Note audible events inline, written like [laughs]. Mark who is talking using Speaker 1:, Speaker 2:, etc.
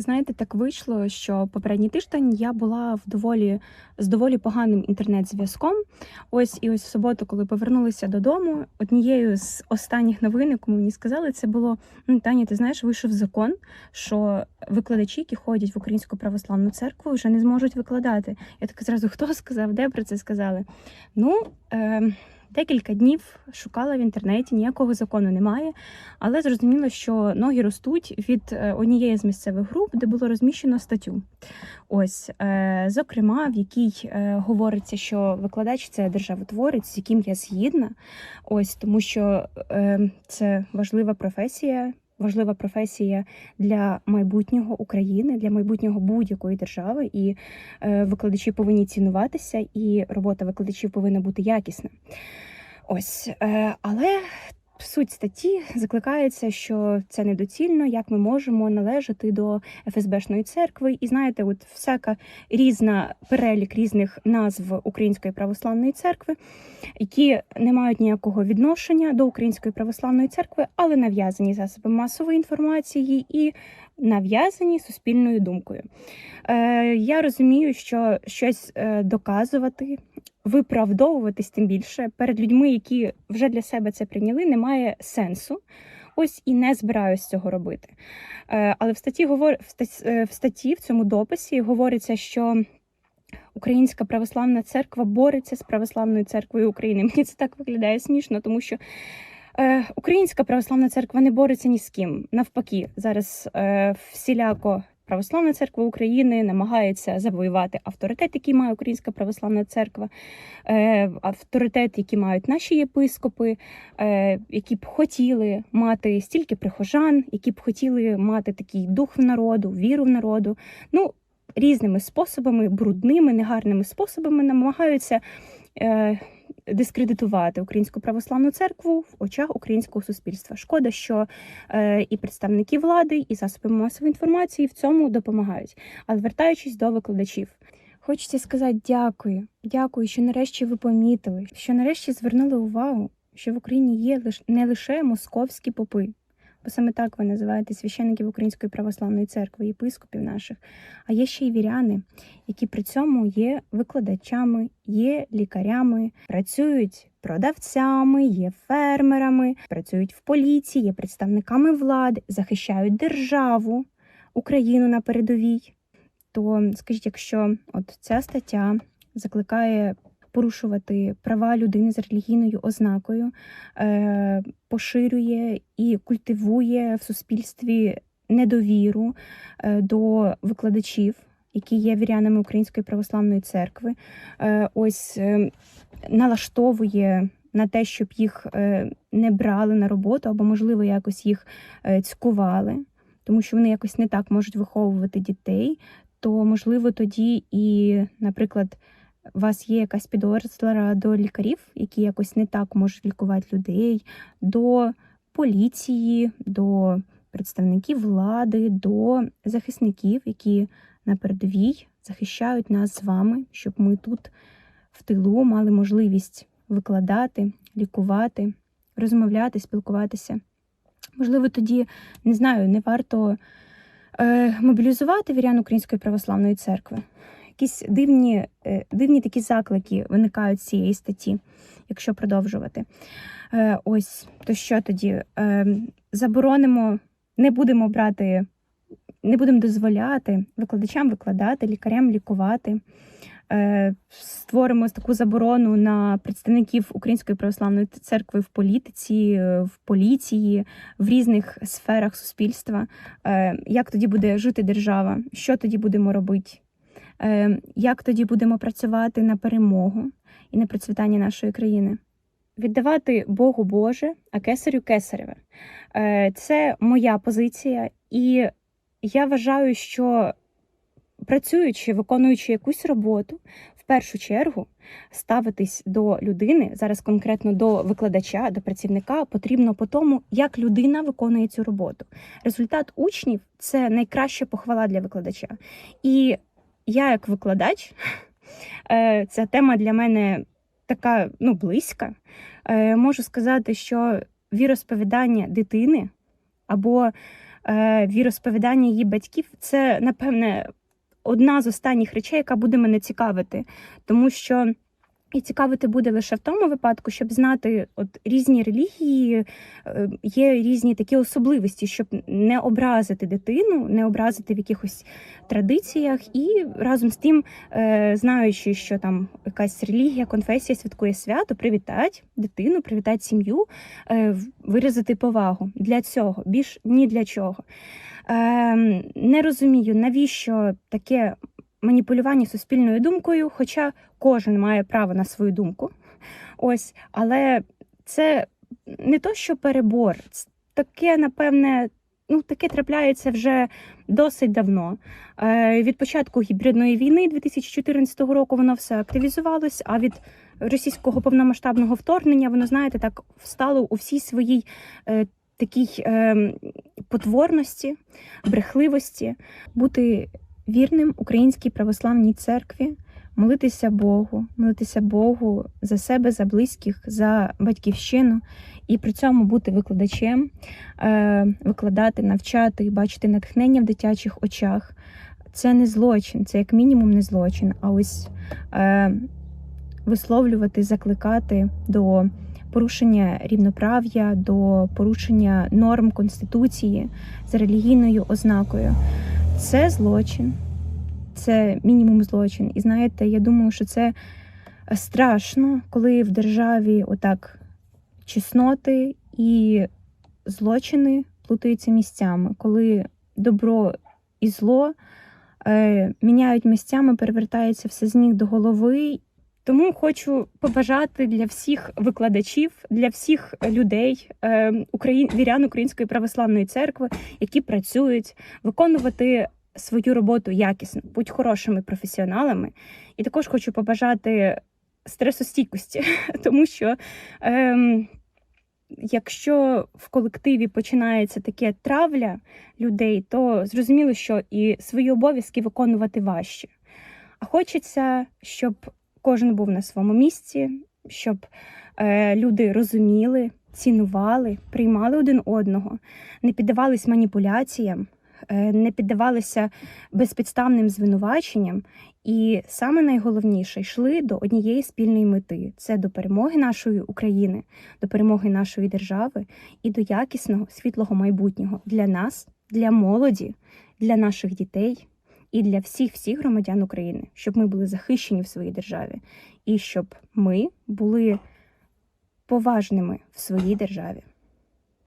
Speaker 1: знаєте, так вийшло, що попередній тиждень я була в доволі з доволі поганим інтернет-зв'язком. Ось і ось в суботу, коли повернулися додому, однією з останніх новин, яку мені сказали, це було ну, Таня, ти знаєш, вийшов закон, що викладачі, які ходять в Українську православну церкву, вже не зможуть викладати. Я така зразу хто сказав, де про це сказали? Ну. Е- Декілька днів шукала в інтернеті, ніякого закону немає, але зрозуміло, що ноги ростуть від е, однієї з місцевих груп, де було розміщено статтю. Ось, е, зокрема, в якій е, говориться, що викладач це державотворець, з яким я згідна. Ось тому, що це важлива професія. Важлива професія для майбутнього України, для майбутнього будь-якої держави, і викладачі повинні цінуватися, і робота викладачів повинна бути якісна. Ось, е, але суть статті закликається, що це недоцільно, як ми можемо належати до ФСБшної церкви. І знаєте, от всяка різна перелік різних назв Української православної церкви, які не мають ніякого відношення до Української православної церкви, але нав'язані засоби масової інформації і нав'язані суспільною думкою. Е, Я розумію, що щось е, доказувати виправдовуватись тим більше перед людьми, які вже для себе це прийняли, немає сенсу. Ось і не збираюсь цього робити. Е, але в статті говор... Е, в статті в цьому дописі говориться, що Українська православна церква бореться з православною церквою України. [laughs] Мені це так виглядає смішно, тому що е, Українська православна церква не бореться ні з ким. Навпаки, зараз е, всіляко Православна церква України намагається завоювати авторитет, який має Українська православна церква, е, авторитет, який мають наші єпископи, е, які б хотіли мати стільки прихожан, які б хотіли мати такий дух в народу, віру в народу. Ну, різними способами, брудними, негарними способами намагаються. Дискредитувати українську православну церкву в очах українського суспільства. Шкода, що е, і представники влади, і засоби масової інформації в цьому допомагають. Але вертаючись до викладачів. Хочеться сказати дякую, дякую, що нарешті ви помітили, що нарешті звернули увагу, що в Україні є не лише московські попи, бо саме так ви називаєте священників Української православної церкви, єпископів наших, а є ще й віряни, які при цьому є викладачами, є лікарями, працюють продавцями, є фермерами, працюють в поліції, є представниками влади, захищають державу, Україну на передовій. То скажіть, якщо от ця стаття закликає порушувати права людини з релігійною ознакою, е, поширює і культивує в суспільстві недовіру е, до викладачів. Які є вірянами Української православної церкви, е, ось налаштовує на те, щоб їх не брали на роботу, або, можливо, якось їх цькували, тому що вони якось не так можуть виховувати дітей, то можливо тоді і, наприклад, у вас є якась підозра до лікарів, які якось не так можуть лікувати людей, до поліції, до представників влади, до захисників, які на передовій захищають нас з вами, щоб ми тут в тилу мали можливість викладати, лікувати, розмовляти, спілкуватися. Можливо, тоді не знаю, не варто е, мобілізувати вірян Української православної церкви якісь дивні е, дивні такі заклики виникають з цієї статті, якщо продовжувати. Е, ось то що тоді? Е, заборонимо, не будемо брати, не будемо дозволяти викладачам викладати, лікарям лікувати. Створимо таку заборону на представників Української православної церкви в політиці, в поліції, в різних сферах суспільства. Як тоді буде жити держава? Що тоді будемо робити? Е, як тоді будемо працювати на перемогу і на процвітання нашої країни? Віддавати Богу Боже, а кесарю кесареве. Е, це моя позиція, і я вважаю, що працюючи, виконуючи якусь роботу, в першу чергу ставитись до людини, зараз конкретно до викладача, до працівника, потрібно по тому, як людина виконує цю роботу. Результат учнів це найкраща похвала для викладача. І я, як викладач, е, ця тема для мене така ну, близька. Е, можу сказати, що віросповідання дитини або е, віросповідання її батьків це, напевне, одна з останніх речей, яка буде мене цікавити, тому що. І цікавити буде лише в тому випадку, щоб знати, от різні релігії е, є різні такі особливості, щоб не образити дитину, не образити в якихось традиціях, і разом з тим, е, знаючи, що там якась релігія, конфесія святкує свято, привітати дитину, привітати сім'ю, е, виразити повагу для цього, більш ні для чого. Е, Не розумію, навіщо таке маніпулювання суспільною думкою, хоча кожен має право на свою думку. Ось, але це не то, що перебор, таке, напевне, ну таке трапляється вже досить давно. Е, від початку гібридної війни 2014 року воно все активізувалось, а від російського повномасштабного вторгнення воно, знаєте, так встало у всій своїй е, такій е, потворності, брехливості, бути вірним українській православній церкві, молитися Богу, молитися Богу за себе, за близьких, за батьківщину, і при цьому бути викладачем, е, викладати, навчати, бачити натхнення в дитячих очах. Це не злочин, це як мінімум не злочин. А ось е, висловлювати, закликати до порушення рівноправ'я, до порушення норм Конституції за релігійною ознакою. Це злочин, це мінімум злочин. І знаєте, я думаю, що це страшно, коли в державі отак чесноти і злочини плутаються місцями, коли добро і зло е, міняють місцями, перевертається все з ніг до голови. Тому хочу побажати для всіх викладачів, для всіх людей, е, україн, вірян Української православної церкви, які працюють, виконувати свою роботу якісно, будь хорошими професіоналами. І також хочу побажати стресостійкості, [laughs] тому що ем, якщо в колективі починається таке травля людей, то зрозуміло, що і свої обов'язки виконувати важче. А хочеться, щоб кожен був на своєму місці, щоб е, люди розуміли, цінували, приймали один одного, не піддавались маніпуляціям, е, не піддавалися безпідставним звинуваченням. І саме найголовніше йшли до однієї спільної мети це до перемоги нашої України, до перемоги нашої держави і до якісного світлого майбутнього для нас, для молоді, для наших дітей і для всіх всіх громадян України, щоб ми були захищені в своїй державі, і щоб ми були поважними в своїй державі.